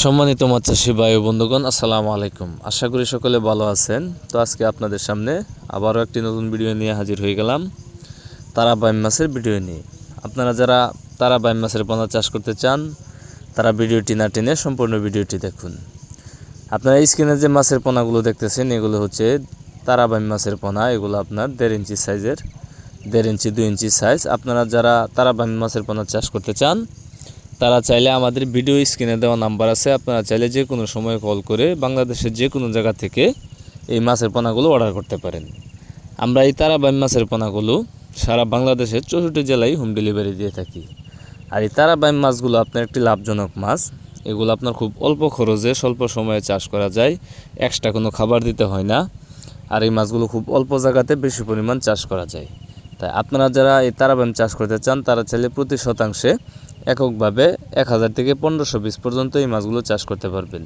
সম্মানিত ভাই ও বন্ধুগণ, আসসালামু আলাইকুম। আশা করি সকলে ভালো আছেন। তো আজকে আপনাদের সামনে আবারও একটি নতুন ভিডিও নিয়ে হাজির হয়ে গেলাম তারা বাইম মাছের ভিডিও নিয়ে। আপনারা যারা তারা বাইম মাছের পোনা চাষ করতে চান, তারা ভিডিওটি না টেনে সম্পূর্ণ ভিডিওটি দেখুন। আপনারা স্ক্রিনে যে মাছের পোনাগুলো দেখতেছেন, এগুলো হচ্ছে তারা বাইম মাছের পোনা। এগুলো আপনার দেড় ইঞ্চি সাইজের, দেড় ইঞ্চি দুই ইঞ্চি সাইজ। আপনারা যারা তারা বাইম মাছের পোনা চাষ করতে চান তারা চাইলে আমাদের ভিডিও স্ক্রিনে দেওয়া নাম্বার আছে, আপনারা চাইলে যে কোনো সময় কল করে বাংলাদেশের যে কোনো জায়গা থেকে এই মাছের পোনাগুলো অর্ডার করতে পারেন। আমরা এই তারাবাইম মাছের পোনাগুলো সারা বাংলাদেশের চৌষট্টি জেলায় হোম ডেলিভারি দিয়ে থাকি। আর এই তারাবাইম মাছগুলো আপনার একটি লাভজনক মাছ। এগুলো আপনার খুব অল্প খরচে স্বল্প সময়ে চাষ করা যায় এক্সট্রা কোনো খাবার দিতে হয় না। আর এই মাছগুলো খুব অল্প জায়গাতে বেশি পরিমাণ চাষ করা যায়। তাই আপনারা যারা এই তারাবাইম চাষ করতে চান, তারা চাইলে প্রতি শতাংশে এককভাবে এক হাজার থেকে পনেরোশো পিস পর্যন্ত এই মাছগুলো চাষ করতে পারবেন।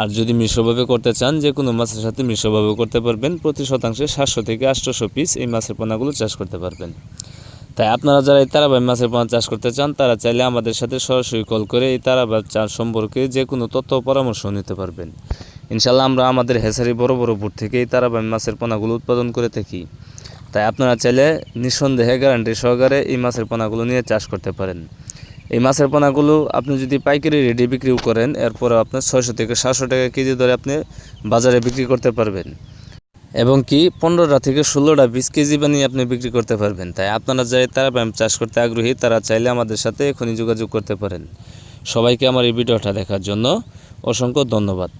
আর যদি মিশ্রভাবে করতে চান, যে কোনো মাছের সাথে মিশ্রভাবে করতে পারবেন। প্রতি শতাংশে সাতশো থেকে আটশোশো পিস এই মাছের পোনাগুলো চাষ করতে পারবেন। তাই আপনারা যারা এই তারাবাই মাছের পোনা চাষ করতে চান, তারা চাইলে আমাদের সাথে সরাসরি কল করে এই তারাবাই চাষ সম্পর্কে যে কোনো তথ্য পরামর্শ নিতে পারবেন। ইনশাল্লাহ আমরা আমাদের হেসারি বড় বড় বুট থেকে এই তারাবাই মাছের পোনাগুলো উৎপাদন করে থাকি। তাই আপনারা চাইলে নিঃসন্দেহে গ্যারান্টি সহকারে এই মাছের পোনাগুলো নিয়ে চাষ করতে পারেন। এই মাছের পোনাগুলো আপনি যদি পাইকারি রেডি বিক্রিও করেন, এরপর আপনার ছয়শো থেকে সাতশো টাকা কেজি ধরে আপনি বাজারে বিক্রি করতে পারবেন। এবং কি পনেরোটা থেকে ষোলোটা বিশ কেজি বানিয়ে আপনি বিক্রি করতে পারবেন। তাই আপনারা যাই তারা ব্যায়াম চাষ করতে আগ্রহী, তারা চাইলে আমাদের সাথে এখনই যোগাযোগ করতে পারেন। সবাইকে আমার এই ভিডিওটা দেখার জন্য অসংখ্য ধন্যবাদ।